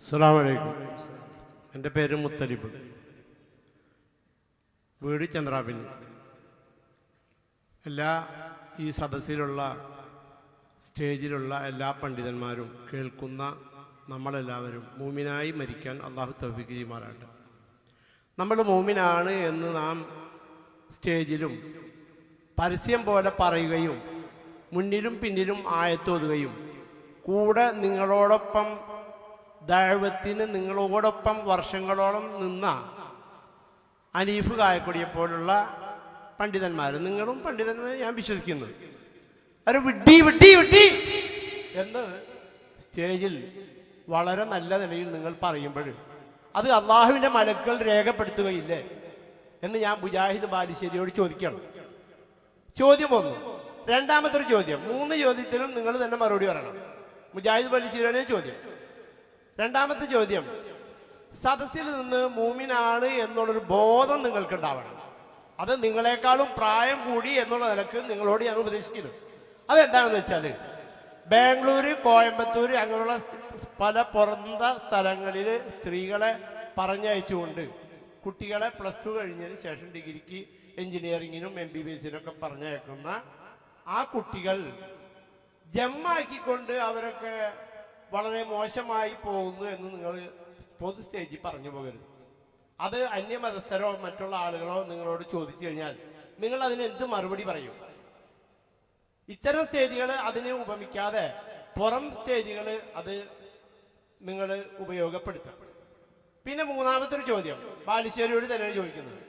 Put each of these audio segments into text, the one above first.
അസ്സലാമലൈക്കും. എന്റെ പേര് മുത്തലിബ്. വീട് ചന്ദ്രാബിൻ എല്ലാ ഈ സദസ്സിലുള്ള സ്റ്റേജിലുള്ള എല്ലാ പണ്ഡിതന്മാരും കേൾക്കുന്ന നമ്മളെല്ലാവരും മൂമിനായി മരിക്കാൻ അള്ളാഹു തൗഫീഖ് ചെയ്യുമാറാട്ടെ നമ്മൾ മൂമിനാണ് എന്ന് നാം സ്റ്റേജിലും പരസ്യം പോലെ പറയുകയും മുന്നിലും പിന്നിലും ആയത്തോതുകയും കൂടെ നിങ്ങളോടൊപ്പം ദൈവത്തിന് നിങ്ങളോടൊപ്പം വർഷങ്ങളോളം നിന്ന അനീഫ് കായക്കൊടിയെ പോലുള്ള പണ്ഡിതന്മാർ നിങ്ങളും പണ്ഡിതന്മാർ ഞാൻ വിശ്വസിക്കുന്നു. അവർ വിട്ടി വിട്ടി വിട്ടി എന്ന് സ്റ്റേജിൽ വളരെ നല്ല നിലയിൽ നിങ്ങൾ പറയുമ്പോൾ അത് അള്ളാഹുവിന്റെ മലക്കൾ രേഖപ്പെടുത്തുകയില്ലേ എന്ന് ഞാൻ മുജാഹിദ് ബാലുശ്ശേരിയോട് ചോദിക്കണം. ചോദ്യം ഒന്ന്. രണ്ടാമത്തെ ഒരു ചോദ്യം. മൂന്ന് ചോദ്യത്തിനും നിങ്ങൾ തന്നെ മറുപടി പറയണം. മുജാഹിദ് ബാലുശ്ശേരിയുടെ ചോദ്യം. രണ്ടാമത്തെ ചോദ്യം. സദസ്സിൽ നിന്ന് മൂമിനാണ് എന്നുള്ളൊരു ബോധം നിങ്ങൾക്ക് ഉണ്ടാവണം അത് നിങ്ങളെക്കാളും പ്രായം കൂടി എന്നുള്ള നിലയ്ക്ക് നിങ്ങളോട് ഞാൻ ഉപദേശിക്കുന്നു. അതെന്താണെന്ന് വെച്ചാൽ ബാംഗ്ലൂര് കോയമ്പത്തൂർ അങ്ങനെയുള്ള പല പുറന്ത സ്ഥലങ്ങളിൽ സ്ത്രീകളെ പറഞ്ഞയച്ചുകൊണ്ട് കുട്ടികളെ പ്ലസ് ടു കഴിഞ്ഞതിന് ശേഷം ഡിഗ്രിക്ക് എഞ്ചിനീയറിങ്ങിനും എം ബി ബി എസിനൊക്കെ പറഞ്ഞയക്കുന്ന ആ കുട്ടികൾ ജമ്മാക്കിക്കൊണ്ട് അവരൊക്കെ വളരെ മോശമായി പോകുന്നു എന്ന് നിങ്ങൾ പൊതു സ്റ്റേജിൽ പറഞ്ഞു പോകരുത്. അത് അന്യമതസ്ഥരോ മറ്റുള്ള ആളുകളോ നിങ്ങളോട് ചോദിച്ചു കഴിഞ്ഞാൽ നിങ്ങൾ അതിന് എന്ത് മറുപടി പറയും? ഇത്തരം സ്റ്റേജുകൾ അതിനെ ഉപമിക്കാതെ പുറം സ്റ്റേജുകൾ അത് നിങ്ങൾ ഉപയോഗപ്പെടുത്തും പിന്നെ മൂന്നാമത്തെ ഒരു ചോദ്യം ബാലുശ്ശേരിയോട് തന്നെ ചോദിക്കുന്നത്.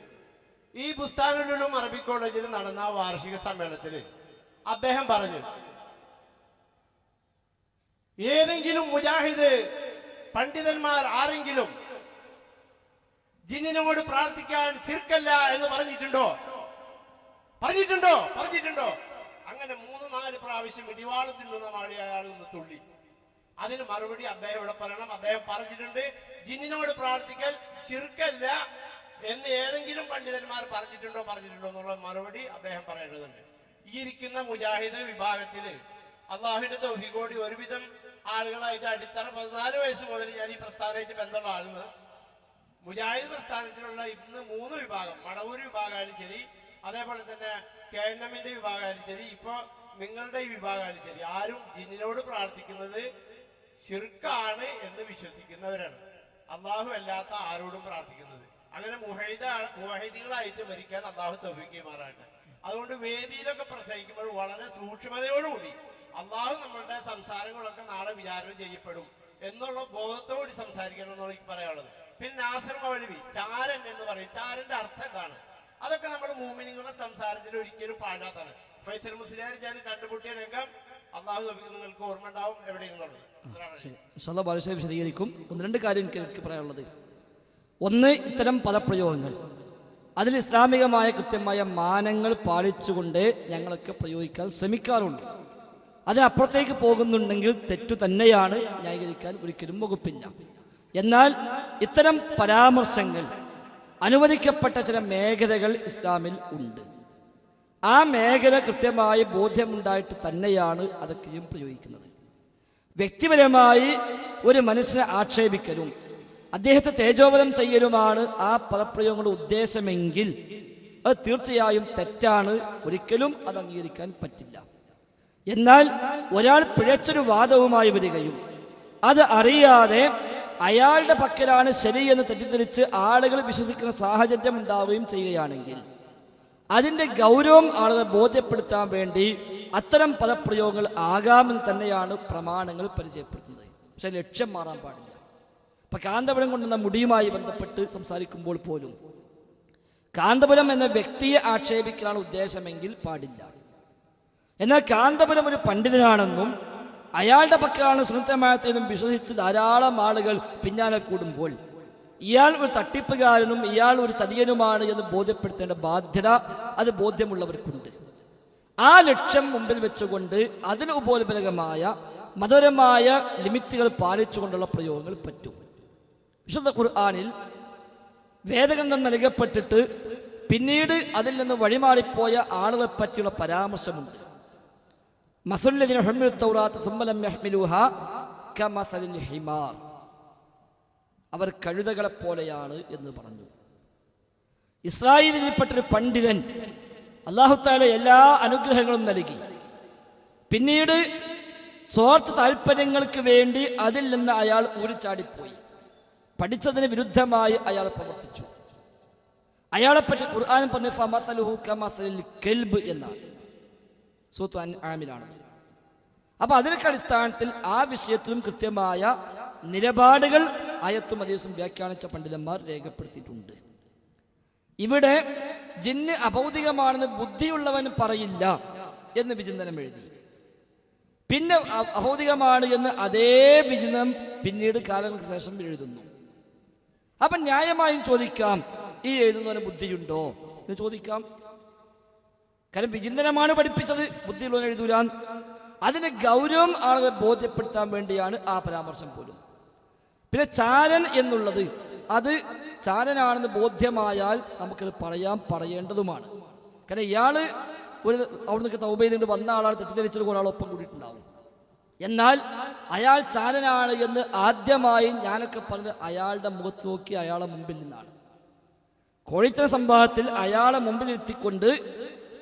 ഈ ബുസ്താനുലും അറബി കോളേജിൽ നടന്ന വാർഷിക സമ്മേളനത്തിൽ അദ്ദേഹം പറഞ്ഞു ഏതെങ്കിലും മുജാഹിദ് പണ്ഡിതന്മാർ ആരെങ്കിലും ജിന്നിനോട് പ്രാർത്ഥിക്കാൻ ശിർക്കല്ല എന്ന് പറഞ്ഞിട്ടുണ്ടോ? പറഞ്ഞിട്ടുണ്ടോ? പറഞ്ഞിട്ടുണ്ടോ? അങ്ങനെ മൂന്ന് നാല് പ്രാവശ്യം ഇടിവാളത്തിൽ നിന്ന അയാൾ നിന്ന് തുള്ളി. അതിന് മറുപടി അദ്ദേഹം ഇവിടെ പറയണം. അദ്ദേഹം പറഞ്ഞിട്ടുണ്ട് ജിന്നിനോട് പ്രാർത്ഥിക്കൽ ചിർക്കല്ല എന്ന് ഏതെങ്കിലും പണ്ഡിതന്മാർ പറഞ്ഞിട്ടുണ്ടോ പറഞ്ഞിട്ടുണ്ടോ എന്നുള്ള മറുപടി അദ്ദേഹം പറയേണ്ടതുണ്ട്. ഈ ഇരിക്കുന്ന മുജാഹിദ് വിഭാഗത്തിൽ അള്ളാഹുവിന്റെ തൗഫീഖോടി ഒരുവിധം ആളുകളായിട്ട് അടിത്തറ പതിനാല് വയസ്സ് മുതൽ ഞാൻ ഈ പ്രസ്ഥാനമായിട്ട് ബന്ധമുള്ള ആളാണ്. മുജാഹിദ് പ്രസ്ഥാനത്തിലുള്ള ഇന്ന് മൂന്ന് വിഭാഗം മടവൂർ വിഭാഗമായാലും ശരി അതേപോലെ തന്നെ കെ എൻ എമ്മിന്റെ വിഭാഗമായാലും ശരി ഇപ്പൊ നിങ്ങളുടെ ഈ വിഭാഗമായാലും ശരി ആരും ജിന്നിനോട് പ്രാർത്ഥിക്കുന്നത് ശിർക്കാണ് എന്ന് വിശ്വസിക്കുന്നവരാണ്. അള്ളാഹു അല്ലാത്ത ആരോടും പ്രാർത്ഥിക്കുന്നത്. അങ്ങനെ മുഹൈദ മുഹൈദികളായിട്ട് മരിക്കാൻ അള്ളാഹു തൗഫിക്കുമാറാട്ടെ അതുകൊണ്ട് വേദിയിലൊക്കെ പ്രസംഗിക്കുമ്പോൾ വളരെ സൂക്ഷ്മതയോടുകൂടി അള്ളാഹു നമ്മളുടെ സംസാരങ്ങളൊക്കെ നാളെ വിചാരണ ചെയ്യപ്പെടും എന്നുള്ള ബോധത്തോടി സംസാരിക്കണം എന്നാണ് എനിക്ക് പറയാനുള്ളത്. പിന്നെ നാസർ മൗലവി ചാരൻ എന്ന് പറയും. ചാരന്റെ അർത്ഥം എന്താണ്? അതൊക്കെ നമ്മൾ മൂമിനിങ്ങളുടെ സംസാരത്തിൽ ഒരിക്കലും പാഴാത്താണ് ഫൈസൽ മുസ്ലിയാർ ഞാൻ കണ്ടുമുട്ടിയ രംഗം അള്ളാഹു നിങ്ങൾക്ക് ഓർമ്മ ഉണ്ടാവും എവിടെയെന്നുള്ളത് വിശദീകരിക്കും. ഒന്ന് രണ്ട് കാര്യം എനിക്ക് പറയാനുള്ളത്. ഒന്ന് ഇത്തരം പദപ്രയോഗങ്ങൾ. അതിൽ ഇസ്ലാമികമായ കൃത്യമായ മാനങ്ങൾ പാലിച്ചുകൊണ്ട് ഞങ്ങളൊക്കെ പ്രയോഗിക്കാൻ ശ്രമിക്കാറുണ്ട്. അതിനപ്പുറത്തേക്ക് പോകുന്നുണ്ടെങ്കിൽ തെറ്റു തന്നെയാണ് ന്യായീകരിക്കാൻ ഒരിക്കലും വകുപ്പില്ല. എന്നാൽ ഇത്തരം പരാമർശങ്ങൾ അനുവദിക്കപ്പെട്ട ചില മേഖലകൾ ഇസ്ലാമിൽ ഉണ്ട്. ആ മേഖല കൃത്യമായ ബോധ്യമുണ്ടായിട്ട് തന്നെയാണ് അതൊക്കെയും പ്രയോഗിക്കുന്നത്. വ്യക്തിപരമായി ഒരു മനുഷ്യനെ ആക്ഷേപിക്കലും അദ്ദേഹത്തെ തേജോവധം ചെയ്യലുമാണ് ആ പദപ്രയോഗങ്ങളുടെ ഉദ്ദേശമെങ്കിൽ അത് തീർച്ചയായും തെറ്റാണ്. ഒരിക്കലും അത് അംഗീകരിക്കാൻ പറ്റില്ല. എന്നാൽ ഒരാൾ പിഴച്ചൊരു വാദവുമായി വരികയും അത് അറിയാതെ അയാളുടെ പക്കലാണ് ശരിയെന്ന് തെറ്റിദ്ധരിച്ച് ആളുകൾ വിശ്വസിക്കുന്ന സാഹചര്യം ഉണ്ടാവുകയും ചെയ്യുകയാണെങ്കിൽ അതിന്റെ ഗൗരവം ആളുകളെ ബോധ്യപ്പെടുത്താൻ വേണ്ടി അത്തരം പദപ്രയോഗങ്ങൾ ആകാമെന്ന് തന്നെയാണ് പ്രമാണങ്ങൾ പരിചയപ്പെടുത്തുന്നത്. പക്ഷെ ലക്ഷ്യം മാറാൻ പാടില്ല. ഇപ്പൊ കാന്തപുരം കൊണ്ടുവന്ന മുടിയുമായി ബന്ധപ്പെട്ട് സംസാരിക്കുമ്പോൾ പോലും കാന്തപുരം എന്ന വ്യക്തിയെ ആക്ഷേപിക്കലാണ് ഉദ്ദേശമെങ്കിൽ പാടില്ല. എന്നാൽ കാന്തപുരം ഒരു പണ്ഡിതനാണെന്നും അയാളുടെ പക്കലാണ് സുനത്തമായതെന്നും വിശ്വസിച്ച് ധാരാളം ആളുകൾ പിന്നാലെ കൂടുമ്പോൾ. ഇയാൾ ഒരു തട്ടിപ്പുകാരനും ഇയാൾ ഒരു ചതിയനുമാണ് എന്ന് ബോധ്യപ്പെടുത്തേണ്ട ബാധ്യത അത് ബോധ്യമുള്ളവർക്കുണ്ട്. ആ ലക്ഷ്യം മുമ്പിൽ വെച്ചുകൊണ്ട് അതിന് ഉപോത്ബലകമായ മതപരമായ ലിമിറ്റുകൾ പാലിച്ചുകൊണ്ടുള്ള പ്രയോഗങ്ങൾ പറ്റും. വിശുദ്ധ ഖുർആാനിൽ വേദഗ്രന്ഥം നൽകപ്പെട്ടിട്ട് പിന്നീട് അതിൽ നിന്ന് വഴിമാറിപ്പോയ ആളുകളെ പറ്റിയുള്ള പരാമർശമുണ്ട്. കമസലിൽ ഹിമാർ. അവർ കഴുതകളെ പോലെയാണ് എന്ന് പറഞ്ഞു. ഇസ്രായേലിൽപ്പെട്ടൊരു പണ്ഡിതൻ അള്ളാഹുത്താല എല്ലാ അനുഗ്രഹങ്ങളും നൽകി. പിന്നീട് സ്വാർത്ഥ താല്പര്യങ്ങൾക്ക് വേണ്ടി അതിൽ നിന്ന് അയാൾ ഊരിച്ചാടിപ്പോയി. പഠിച്ചതിന് വിരുദ്ധമായി അയാൾ പ്രവർത്തിച്ചു. അയാളെപ്പറ്റി ഖുർആൻ പറഞ്ഞു ഫമസലുഹു കമസലിൽ എന്നാണ്. സൂത്ത് ആമിലാണ്. അപ്പൊ അതിനൊക്കെ അടിസ്ഥാനത്തിൽ ആ വിഷയത്തിലും കൃത്യമായ നിലപാടുകൾ ആയത്തും അതീസും വ്യാഖ്യാനിച്ച പണ്ഡിതന്മാർ രേഖപ്പെടുത്തിയിട്ടുണ്ട്. ഇവിടെ ജിന്ന് അഭൗതികമാണെന്ന് ബുദ്ധിയുള്ളവൻ പറയില്ല എന്ന് വിചിന്തനം എഴുതി. പിന്നെ അഭൗതികമാണ് എന്ന് അതേ വിചിന്തനം പിന്നീട് കാലങ്ങൾക്ക് ശേഷം എഴുതുന്നു. അപ്പൊ ന്യായമായും ചോദിക്കാം ഈ എഴുതുന്നവന് ബുദ്ധിയുണ്ടോ എന്ന് ചോദിക്കാം. കാരണം വിചിന്തനമാണ് പഠിപ്പിച്ചത്. ബുദ്ധിയുള്ളവൻ എഴുതൂലാൻ അതിന് ഗൗരവം ആളുകളെ ബോധ്യപ്പെടുത്താൻ വേണ്ടിയാണ് ആ പരാമർശം പോലും. പിന്നെ ചാരൻ എന്നുള്ളത് അത് ചാരനാണെന്ന് ബോധ്യമായാൽ നമുക്കത് പറയാൻ പറയേണ്ടതുമാണ്. കാരണം ഇയാൾ ഒരു അവിടെ നിന്നൊക്കെ തൗബ ചെയ്തുകൊണ്ട് വന്ന ആളാണ് തെറ്റിദ്ധരിച്ചത് ഒരാൾ ഒപ്പം കൂടിയിട്ടുണ്ടാവും. എന്നാൽ അയാൾ ചാരനാണ് എന്ന് ആദ്യമായി ഞാനൊക്കെ പറഞ്ഞത് അയാളുടെ മുഖത്ത് നോക്കി അയാളെ മുമ്പിൽ നിന്നാണ്. കോഴിത്തര സംഭവത്തിൽ അയാളെ മുമ്പിൽ എത്തിക്കൊണ്ട്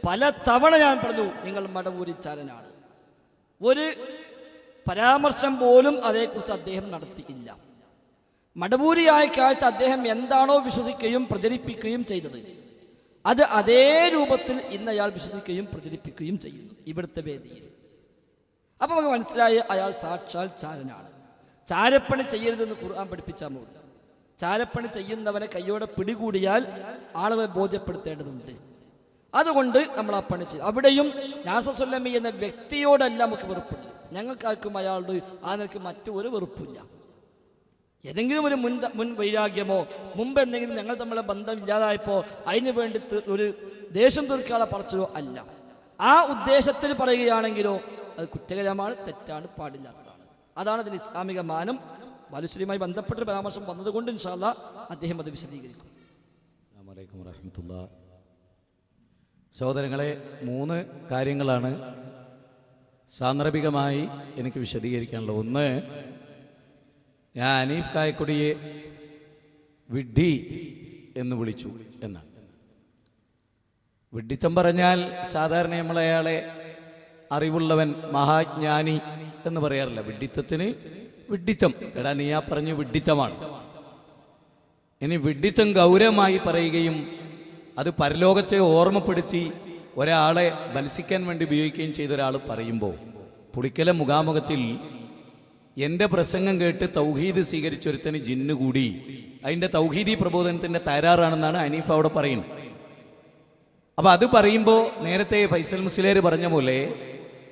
പല തവണ ഞാൻ പറഞ്ഞു നിങ്ങൾ മടവൂരിച്ചാരനാണ്. ഒരു പരാമർശം പോലും അതേക്കുറിച്ച് അദ്ദേഹം നടത്തിയില്ല. മടവൂരിയായ കാലത്ത് അദ്ദേഹം എന്താണോ വിശ്വസിക്കുകയും പ്രചരിപ്പിക്കുകയും ചെയ്തത് അത് അതേ രൂപത്തിൽ ഇന്ന് അയാൾ വിശ്വസിക്കുകയും പ്രചരിപ്പിക്കുകയും ചെയ്യുന്നു ഇവിടുത്തെ വേദിയിൽ. അപ്പൊ നമുക്ക് മനസ്സിലായി അയാൾ സാക്ഷാൽ ചാരനാണ്. ചാരപ്പണി ചെയ്യരുതെന്ന് ഖുർആൻ പഠിപ്പിച്ചാൽ മതി. ചാരപ്പണി ചെയ്യുന്നവനെ കയ്യോടെ പിടികൂടിയാൽ ആളുകളെ ബോധ്യപ്പെടുത്തേണ്ടതുണ്ട്. അതുകൊണ്ട് നമ്മൾ ആ പണി ചെയ്തു അവിടെയും നാസസുല്ലമി എന്ന വ്യക്തിയോടല്ല നമുക്ക് വെറുപ്പില്ല. ഞങ്ങൾക്കാർക്കും അയാളുടെ ആ നിലയ്ക്ക് മറ്റു ഒരു വെറുപ്പില്ല. ഏതെങ്കിലും ഒരു മുൻ മുൻ വൈരാഗ്യമോ മുമ്പ് എന്തെങ്കിലും ഞങ്ങൾ തമ്മിലെ ബന്ധം ഇല്ലാതായപ്പോൾ അതിന് വേണ്ടി ഒരു ദേഷ്യം തീർക്കാതെ പറച്ചിലോ അല്ല. ആ ഉദ്ദേശത്തിൽ പറയുകയാണെങ്കിലോ അത് കുറ്റകരമാണ് തെറ്റാണ് പാടില്ലാത്തതാണ്. അതാണ് അതിന് ഇസ്ലാമിക മാനം. ബാലുശ്രീയുമായി ബന്ധപ്പെട്ട പരാമർശം വന്നതുകൊണ്ട് ഇൻഷാല്ല അദ്ദേഹം അത് വിശദീകരിക്കും. അസ്സലാമലൈക്കും വറഹമത്തുള്ള സഹോദരങ്ങളെ മൂന്ന് കാര്യങ്ങളാണ് സാന്ദർഭികമായി എനിക്ക് വിശദീകരിക്കാനുള്ളത്. ഒന്ന് ഞാൻ അനീഫ് കായക്കൊടിയെ വിഡ്ഢി എന്ന് വിളിച്ചു എന്നാണ്. വിഡ്ഢിത്തം പറഞ്ഞാൽ സാധാരണ നമ്മൾ അയാളെ അറിവുള്ളവൻ മഹാജ്ഞാനി എന്ന് പറയാറില്ല. വിഡ്ഢിത്തത്തിന് വിഡ്ഢിത്തം. എടാ നീ ആ പറഞ്ഞ് വിഡ്ഢിത്തമാണ്. ഇനി വിഡ്ഢിത്തം ഗൗരവമായി പറയുകയും അത് പരലോകത്തെ ഓർമ്മപ്പെടുത്തി ഒരാളെ മത്സിക്കാൻ വേണ്ടി ഉപയോഗിക്കുകയും ചെയ്ത ഒരാൾ പറയുമ്പോൾ പുളിക്കല മുഖാമുഖത്തിൽ എന്റെ പ്രസംഗം കേട്ട് തൗഹീദ് സ്വീകരിച്ചൊരുത്തന് ജിന്നു കൂടി. അതിന്റെ തൗഹീദി പ്രബോധനത്തിന്റെ തയ്യാറാണെന്നാണ് അനീഫ് അവിടെ പറയുന്നത്. അപ്പോൾ അത് പറയുമ്പോൾ നേരത്തെ ഫൈസൽ മുസ്ലിയാർ പറഞ്ഞ പോലെ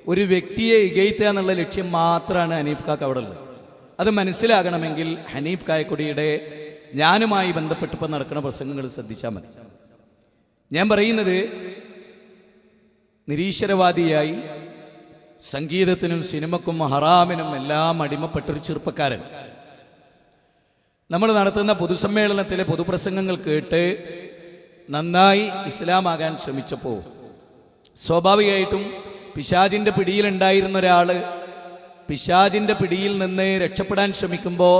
ഒരു വ്യക്തിയെ ഇകയത്തുക എന്നുള്ള ലക്ഷ്യം മാത്രമാണ് ഹനീഫ് കാക്ക് അവിടെ ഉള്ളത്. അത് മനസ്സിലാകണമെങ്കിൽ ഹനീഫ് കായക്കൊടിയുടെ ഞാനുമായി ബന്ധപ്പെട്ടിപ്പോൾ നടക്കുന്ന പ്രസംഗങ്ങൾ ശ്രദ്ധിച്ചാൽ മതി. ഞാൻ പറയുന്നത് നിരീശ്വരവാദിയായി സംഗീതത്തിനും സിനിമക്കും ഹറാമിനും എല്ലാം അടിമപ്പെട്ടൊരു ചെറുപ്പക്കാരൻ. നമ്മൾ നടത്തുന്ന പൊതുസമ്മേളനത്തിലെ പൊതുപ്രസംഗങ്ങൾ കേട്ട് നന്നായി ഇസ്ലാമാകാൻ ശ്രമിച്ചപ്പോൾ സ്വാഭാവികമായിട്ടും പിശാജിന്റെ പിടിയിലുണ്ടായിരുന്ന ഒരാൾ പിശാജിന്റെ പിടിയിൽ നിന്ന് രക്ഷപ്പെടാൻ ശ്രമിക്കുമ്പോൾ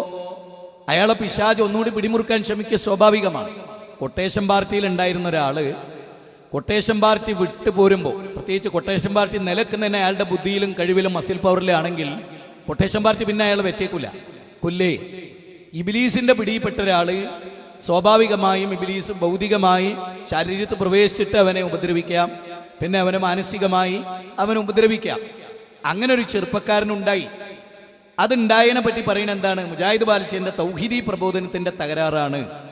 അയാളെ പിശാജ് ഒന്നുകൂടി പിടിമുറുക്കാൻ ശ്രമിക്കുക സ്വാഭാവികമാണ്. കൊട്ടേഷൻ പാർട്ടിയിൽ ഉണ്ടായിരുന്ന ഒരാൾ കൊട്ടേഷൻ പാർട്ടി വിട്ടു പോരുമ്പോൾ പ്രത്യേകിച്ച് കൊട്ടേഷൻ പാർട്ടി നിലക്കുന്നതിന് അയാളുടെ ബുദ്ധിയിലും കഴിവിലും മസിൽ പവറിലും ആണെങ്കിൽ കൊട്ടേഷൻ പാർട്ടി പിന്നെ അയാൾ വെച്ചേക്കില്ല കൊല്ലേ? ഇബിലീസിന്റെ പിടിയിൽപ്പെട്ട ഒരാൾ സ്വാഭാവികമായും ഇബിലീസ് ഭൗതികമായി ശരീരത്തിൽ പ്രവേശിച്ചിട്ട് അവനെ ഉപദ്രവിക്കാം. പിന്നെ അവനെ മാനസികമായി അവനെ ഉപദ്രവിക്കാം. അങ്ങനെ ഒരു ചെറുപ്പക്കാരനുണ്ടായി. അതുണ്ടായതിനെ പറ്റി പറയുന്നത് എന്താണ്? മുജാഹിദ് ബാലിശേന്റെ തൗഹിദി പ്രബോധനത്തിന്റെ തകരാറാണ്.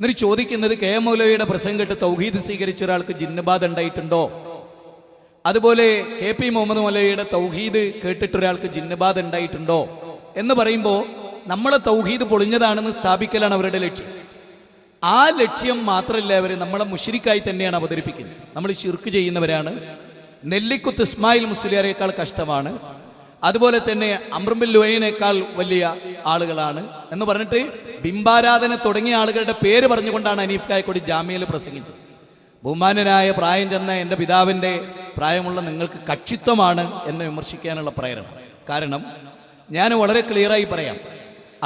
എന്നിട്ട് ചോദിക്കുന്നത് കെ എം മൗലവിയുടെ പ്രസംഗം കേട്ട് തൗഹീദ് സ്വീകരിച്ച ഒരാൾക്ക് ജിന്നബാധ ഉണ്ടായിട്ടുണ്ടോ? അതുപോലെ കെ പി മുഹമ്മദ് മൗലവിയുടെ തൗഹീദ് കേട്ടിട്ട് ഒരാൾക്ക് ജിന്നബാധ ഉണ്ടായിട്ടുണ്ടോ? എന്ന് പറയുമ്പോൾ നമ്മളെ തൗഹീദ് പൊളിഞ്ഞതാണെന്ന് സ്ഥാപിക്കലാണ് അവരുടെ ലക്ഷ്യം. ആ ലക്ഷ്യം മാത്രമല്ല അവർ നമ്മളെ മുഷിരിക്കായി തന്നെയാണ് അവതരിപ്പിക്കുന്നത്. നമ്മൾ ശിർക്ക് ചെയ്യുന്നവരാണ്. നെല്ലിക്കുത്ത് ഇസ്മായിൽ മുസ്ലിയാരേക്കാൾ കഷ്ടമാണ്. അതുപോലെ തന്നെ അമ്രബിൽ ലുവൈനേക്കാൾ വലിയ ആളുകളാണ് എന്ന് പറഞ്ഞിട്ട് ബിംബാരാധന തുടങ്ങിയ ആളുകളുടെ പേര് പറഞ്ഞുകൊണ്ടാണ് അനീഫ് കായക്കൊടി ജാമ്യയിൽ പ്രസംഗിച്ചത്. ബഹുമാനനായ പ്രായം ചെന്ന എന്റെ പിതാവിന്റെ പ്രായമുള്ള നിങ്ങൾക്ക് കക്ഷിത്വമാണ് എന്നെ വിമർശിക്കാനുള്ള പ്രേരണ. കാരണം ഞാൻ വളരെ ക്ലിയറായി പറയാം.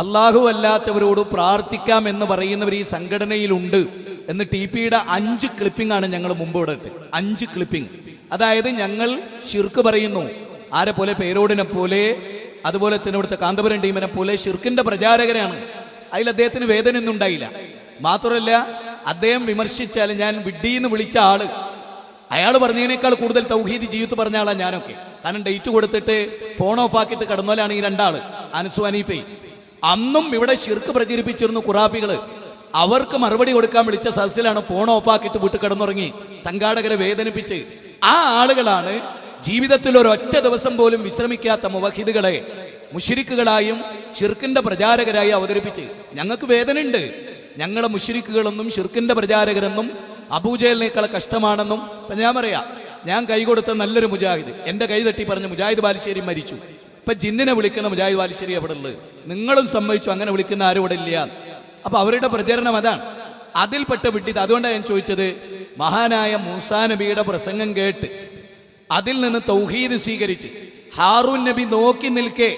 അള്ളാഹു അല്ലാത്തവരോട് പ്രാർത്ഥിക്കാം എന്ന് പറയുന്നവർ ഈ സംഘടനയിലുണ്ട് എന്ന് ടി പിയുടെ അഞ്ച് ക്ലിപ്പിംഗ് ആണ് ഞങ്ങൾ മുമ്പ് ഇവിടെ ഇട്ട് അഞ്ച് ക്ലിപ്പിംഗ് അതായത് ഞങ്ങൾ ശിർക്ക് പറയുന്നു ആരെ പോലെ പേരോടിനെ പോലെ അതുപോലെ തന്നെ ഇവിടുത്തെ കാന്തപുരം ടീമിനെ പോലെ ഷിർക്കിന്റെ പ്രചാരകനാണ്. അതിൽ അദ്ദേഹത്തിന് വേദനയൊന്നും ഉണ്ടായില്ല. മാത്രമല്ല അദ്ദേഹം വിമർശിച്ചാൽ ഞാൻ വിഡ്ഡിന്ന് വിളിച്ച ആൾ അയാൾ പറഞ്ഞതിനേക്കാൾ കൂടുതൽ തൗഹീദ് ജീവിതം പറഞ്ഞ ആളാണ് ഞാനൊക്കെ. കാരണം ഡേറ്റ് കൊടുത്തിട്ട് ഫോൺ ഓഫ് ആക്കിയിട്ട് കടന്നോലാണ് ഈ രണ്ടാൾ അനസു അനീഫെ അന്നും ഇവിടെ ഷിർക്ക് പ്രചരിപ്പിച്ചിരുന്നു കുറാപ്പികൾ അവർക്ക് മറുപടി കൊടുക്കാൻ വിളിച്ച സദസ്സിലാണ് ഫോൺ ഓഫ് ആക്കിയിട്ട് വിട്ട് കടന്നുറങ്ങി സംഘാടകരെ വേദനിപ്പിച്ച്. ആ ആളുകളാണ് ജീവിതത്തിൽ ഒരൊറ്റ ദിവസം പോലും വിശ്രമിക്കാത്ത മുവഹിദുകളെ മുഷിരിക്കുകളായും ഷിർക്കിന്റെ പ്രചാരകരായി അവതരിപ്പിച്ച് ഞങ്ങൾക്ക് വേദനയുണ്ട്. ഞങ്ങളെ മുഷിരിക്കുകളെന്നും ഷിർക്കിന്റെ പ്രചാരകരെന്നും അബൂജയലിനേക്കാൾ കഷ്ടമാണെന്നും ഇപ്പൊ ഞാൻ പറയാം. ഞാൻ കൈകൊടുത്ത നല്ലൊരു മുജാഹിദ്. എന്റെ കൈ തട്ടി പറഞ്ഞ മുജാഹിദ് ബാലുശ്ശേരി മരിച്ചു. ഇപ്പൊ ജിന്നിനെ വിളിക്കുന്ന മുജാഹിദ് ബാലുശ്ശേരി എവിടെ ഉള്ളത് നിങ്ങളും സമ്മതിച്ചു അങ്ങനെ വിളിക്കുന്ന ആരും ഇവിടെ ഇല്ല. അപ്പൊ അവരുടെ പ്രചരണം അതാണ്. അതിൽപ്പെട്ട വിട്ടിത് അതുകൊണ്ടാണ് ഞാൻ ചോദിച്ചത് മഹാനായ മൂസാ നബിയുടെ പ്രസംഗം കേട്ട് അതിൽ നിന്ന് തൗഹീദ് സ്വീകരിച്ച്. ഹാറൂൻ നബി നോക്കി നിൽക്കെ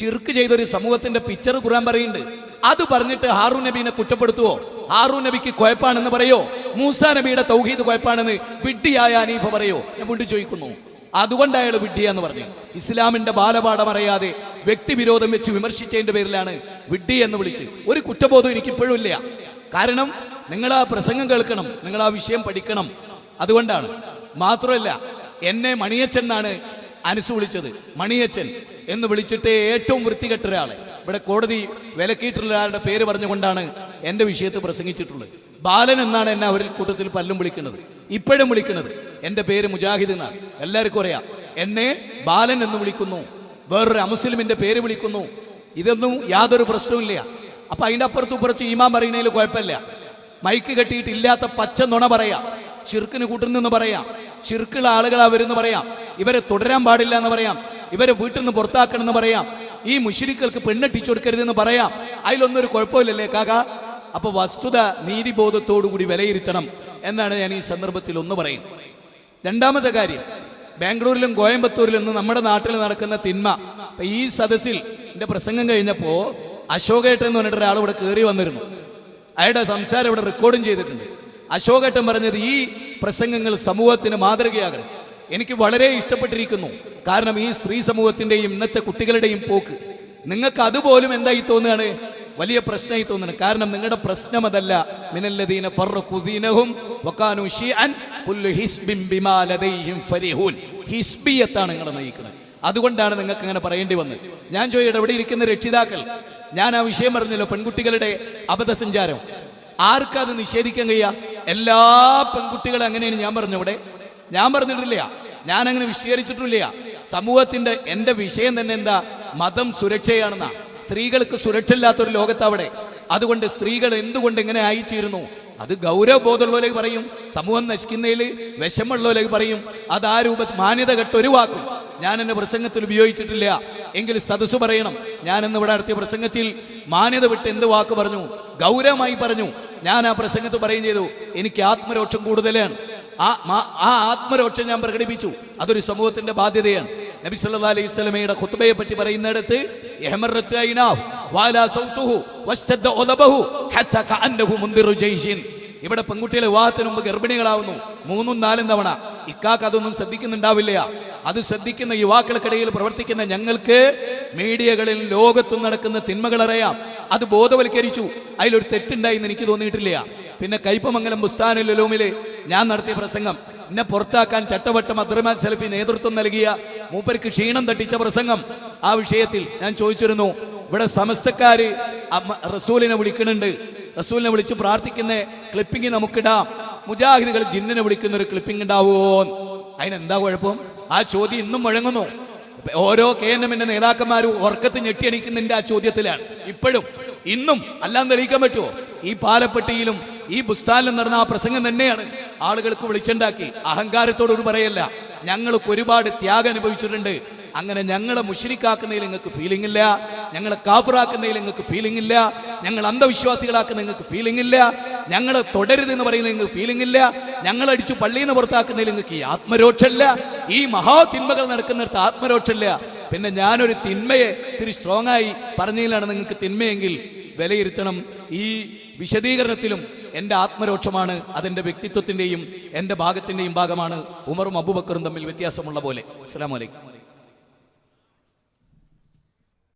ഷിർക്ക് ചെയ്തൊരു സമൂഹത്തിന്റെ പിക്ചർ ഖുറാൻ പറയുന്നുണ്ട്. അത് പറഞ്ഞിട്ട് ഹാറൂൻ നബീനെ കുറ്റപ്പെടുത്തുവോ? ഹാറൂൻ നബിക്ക് കുഴപ്പാണെന്ന് പറയോ? മൂസ നബിയുടെ തൗഹീദ് കുഴപ്പാണെന്ന് വിഡ്ഢിയായ അനീഫ പറയോ? ഞാൻ വീണ്ടും ചോദിക്കുന്നു. അതുകൊണ്ട് അയാൾ വിഡ്ഢിയെന്ന് പറഞ്ഞു. ഇസ്ലാമിന്റെ ബാലപാഠം അറിയാതെ വ്യക്തിവിരോധം വെച്ച് വിമർശിച്ചതിന്റെ പേരിലാണ് വിഡ്ഢി എന്ന് വിളിച്ച്. ഒരു കുറ്റബോധം എനിക്ക് ഇപ്പോഴും ഇല്ല. കാരണം നിങ്ങൾ ആ പ്രസംഗം കേൾക്കണം. നിങ്ങൾ ആ വിഷയം പഠിക്കണം. അതുകൊണ്ടാണ്. മാത്രമല്ല എന്നെ മണിയച്ചൻ എന്നാണ് അനുസ് വിളിച്ചത്. മണിയച്ചൻ എന്ന് വിളിച്ചിട്ട് ഏറ്റവും വൃത്തികെട്ട ഒരാളെ ഇവിടെ കോടതി വിലക്കിയിട്ടുള്ള ഒരാളുടെ പേര് പറഞ്ഞുകൊണ്ടാണ് എന്റെ വിഷയത്ത് പ്രസംഗിച്ചിട്ടുള്ളത്. ബാലൻ എന്നാണ് എന്നെ അവരിൽ കൂട്ടത്തിൽ പല്ലും വിളിക്കുന്നത്. ഇപ്പോഴും വിളിക്കുന്നത്. എന്റെ പേര് മുജാഹിദ് എന്നാണ്. എല്ലാവർക്കും അറിയാം. എന്നെ ബാലൻ എന്ന് വിളിക്കുന്നു. വേറൊരു അമുസ്ലിമിന്റെ പേര് വിളിക്കുന്നു. ഇതൊന്നും യാതൊരു പ്രശ്നവുമില്ല അപ്പൊ അതിന്റെ അപ്പുറത്തും ഇപ്പുറത്ത് ഈമാ പറയുന്നതിൽ കുഴപ്പമില്ല. മൈക്ക് കെട്ടിയിട്ടില്ലാത്ത പച്ച നുണ പറയാം. ചിർക്കിന് കൂട്ടുന്നെന്ന് പറയാം. ഷിർക്കുള്ള ആളുകളാ അവരെന്ന് പറയാം. ഇവരെ തുടരാൻ പാടില്ല എന്ന് പറയാം. ഇവരെ വീട്ടിൽ നിന്ന് പുറത്താക്കണം എന്ന് പറയാം. ഈ മുഷിരിക്കൾക്ക് പെണ്ണെട്ടിച്ചു കൊടുക്കരുതെന്ന് പറയാം. അതിലൊന്നൊരു കുഴപ്പമില്ലല്ലേ കാക? അപ്പൊ വസ്തുത നീതിബോധത്തോടു കൂടി വിലയിരുത്തണം എന്നാണ് ഞാൻ ഈ സന്ദർഭത്തിൽ ഒന്ന് പറയും രണ്ടാമത്തെ കാര്യം ബാംഗ്ലൂരിലും കോയമ്പത്തൂരിലും ഇന്ന് നമ്മുടെ നാട്ടിൽ നടക്കുന്ന തിന്മ. ഈ സദസ്സിൽ എന്റെ പ്രസംഗം കഴിഞ്ഞപ്പോ അശോകേട്ടൻ എന്ന് പറഞ്ഞിട്ട് ഒരാൾ ഇവിടെ കയറി വന്നിരുന്നു. അയാളുടെ സംസാരം ഇവിടെ റെക്കോർഡും ചെയ്തിട്ടുണ്ട്. അശോകേട്ടൻ പറഞ്ഞത് ഈ പ്രസംഗങ്ങൾ സമൂഹത്തിന് മാതൃകയാകണം. എനിക്ക് വളരെ ഇഷ്ടപ്പെട്ടിരിക്കുന്നു. കാരണം ഈ സ്ത്രീ സമൂഹത്തിന്റെയും ഇന്നത്തെ കുട്ടികളുടെയും പോക്ക്. നിങ്ങൾക്ക് അതുപോലും എന്തായി തോന്നുകയാണ്? വലിയ പ്രശ്നമായി തോന്നുന്നു കാരണം നിങ്ങളുടെ പ്രശ്നം അതല്ല. മിനല്ലദീന ഫർഖുദീനഹും വകാനു ശിഅൻ കുല്ലു ഹിസ്ബിൻ ബിമാ ലദൈഹിം ഫരിഹൂൻ. ഹിസ്ബിയത്താണ് നിങ്ങളെ നയിക്കുന്നത്. അതുകൊണ്ടാണ് നിങ്ങൾക്ക് അങ്ങനെ പറയേണ്ടി വന്നത്. ഞാൻ ചോദിക്കട്ടെ എവിടെ ഇരിക്കുന്ന രക്ഷിതാക്കൾ? ഞാൻ ആ വിഷയം പറഞ്ഞല്ലോ പെൺകുട്ടികളുടെ അബദ്ധസഞ്ചാരം. ആർക്കത് നിഷേധിക്കാൻ കഴിയാ? എല്ലാ പെൺകുട്ടികളും അങ്ങനെയാണ് ഞാൻ പറഞ്ഞു ഇവിടെ? ഞാൻ പറഞ്ഞിട്ടില്ല. ഞാൻ അങ്ങനെ വിശദീകരിച്ചിട്ടില്ല. സമൂഹത്തിന്റെ എന്റെ വിഷയം തന്നെ എന്താ? മതം സുരക്ഷയാണെന്നാ. സ്ത്രീകൾക്ക് സുരക്ഷ ഇല്ലാത്തൊരു അവിടെ അതുകൊണ്ട് സ്ത്രീകൾ എന്തുകൊണ്ട് ഇങ്ങനെ ആയിത്തീരുന്നു? അത് ഗൗരവബോധമുള്ളവരേക്ക് പറയും. സമൂഹം നശിക്കുന്നതിൽ വിഷമുള്ളവരേക്ക് പറയും. അത് ആ രൂപത്തിൽ മാന്യത കെട്ട് ഒഴിവാക്കും. ഞാൻ എന്റെ പ്രസംഗത്തിൽ ഉപയോഗിച്ചിട്ടില്ല. എങ്കിൽ സദസ്സ് പറയണം. ഞാൻ ഇന്ന് ഇവിടെ നടത്തിയ പ്രസംഗത്തിൽ മാന്യത വിട്ട് എന്ത് വാക്ക് പറഞ്ഞു? ഗൗരവമായി പറഞ്ഞു. ഞാൻ ആ പ്രസംഗത്ത് പറയുകയും ചെയ്തു എനിക്ക് ആത്മരോക്ഷം കൂടുതലാണ്. ആ ആ ആത്മരോക്ഷം ഞാൻ പ്രകടിപ്പിച്ചു. അതൊരു സമൂഹത്തിന്റെ ബാധ്യതയാണ്. നബി സല്ലാ അലൈഹി സ്വലമയുടെ ഖുത്ബയെ പറ്റി പറയുന്നിടത്ത് ഇവിടെ പെൺകുട്ടികളെ വിവാഹത്തിന് മുമ്പ് ഗർഭിണികളാവുന്നു. മൂന്നും നാലും തവണ. ഇക്കാക്ക് അതൊന്നും ശ്രദ്ധിക്കുന്നുണ്ടാവില്ല. അത് ശ്രദ്ധിക്കുന്ന യുവാക്കൾക്കിടയിൽ പ്രവർത്തിക്കുന്ന ഞങ്ങൾക്ക് മീഡിയകളിൽ ലോകത്തും നടക്കുന്ന തിന്മകൾ അറിയാം അത് ബോധവൽക്കരിച്ചു. അതിലൊരു തെറ്റുണ്ടായി എന്ന് എനിക്ക് തോന്നിയിട്ടില്ല. പിന്നെ കൈപ്പമംഗലം ബുസ്താനുൽ ഉലൂമിൽ ഞാൻ നടത്തിയ പ്രസംഗം. എന്നെ പുറത്താക്കാൻ ചട്ടവട്ടം അബ്ദുറഹ്മാൻ സലഫി നേതൃത്വം നൽകിയ മൂപ്പർക്ക് ക്ഷീണം തട്ടിച്ച പ്രസംഗം. ആ വിഷയത്തിൽ ഞാൻ ചോദിച്ചിരുന്നു ഇവിടെ സമസ്തക്കാര് റസൂലിനെ വിളിക്കുന്നുണ്ട്. റസൂലിനെ വിളിച്ച് പ്രാർത്ഥിക്കുന്ന ക്ലിപ്പിംഗ് നമുക്കിടാം. മുജാഹിദുകൾ ജിന്നിനെ വിളിക്കുന്ന ഒരു ക്ലിപ്പിംഗ് ഉണ്ടാവുമോ അതിനെന്താ കുഴപ്പം? ആ ചോദ്യം ഇന്നും മുഴങ്ങുന്നു. ഓരോ കെ എൻ എമ്മിന്റെ നേതാക്കന്മാരും ഉറക്കത്ത് ഞെട്ടിയണിക്കുന്നതിന്റെ ആ ചോദ്യത്തിലാണ്. ഇപ്പോഴും ഇന്നും അല്ലാന്ന് തെളിയിക്കാൻ പറ്റുമോ ഈ പാലപ്പെട്ടിയിലും ഈ ബുസ്താനിലും നടന്ന ആ പ്രസംഗം തന്നെയാണ് ആളുകൾക്ക് വിളിച്ചുണ്ടാക്കി. അഹങ്കാരത്തോടൊരു പറയല്ല ഞങ്ങൾക്ക് ഒരുപാട് ത്യാഗം അനുഭവിച്ചിട്ടുണ്ട്. അങ്ങനെ ഞങ്ങളെ മുഷിരിക്കാക്കുന്നതിൽ നിങ്ങൾക്ക് ഫീലിംഗ് ഇല്ല. ഞങ്ങളെ കാപ്പറാക്കുന്നതിൽ നിങ്ങൾക്ക് ഫീലിംഗ് ഇല്ല. ഞങ്ങൾ അന്ധവിശ്വാസികളാക്കുന്ന നിങ്ങൾക്ക് ഫീലിംഗ് ഇല്ല. ഞങ്ങളെ തുടരുത് എന്ന് പറയുന്നതിൽ നിങ്ങൾക്ക് ഫീലിംഗ് ഇല്ല. ഞങ്ങളടിച്ചു പള്ളിയിൽ നിന്ന് പുറത്താക്കുന്നതിൽ നിങ്ങൾക്ക് ഈ ആത്മരോക്ഷമില്ല. ഈ മഹാതിന്മകൾ നടക്കുന്നിടത്ത് ആത്മരോക്ഷമില്ല. പിന്നെ ഞാനൊരു തിന്മയെ ഇത്തിരി സ്ട്രോങ് ആയി പറഞ്ഞതിലാണ് നിങ്ങൾക്ക് തിന്മയെങ്കിൽ വിലയിരുത്തണം. ഈ വിശദീകരണത്തിലും എന്റെ ആത്മരോക്ഷമാണ് അതെന്റെ വ്യക്തിത്വത്തിന്റെയും എന്റെ ഭാഗത്തിന്റെയും ഭാഗമാണ്. ഉമറും അബുബക്കറും തമ്മിൽ വ്യത്യാസമുള്ള പോലെ. അസ്സലാമു അലൈക്കും.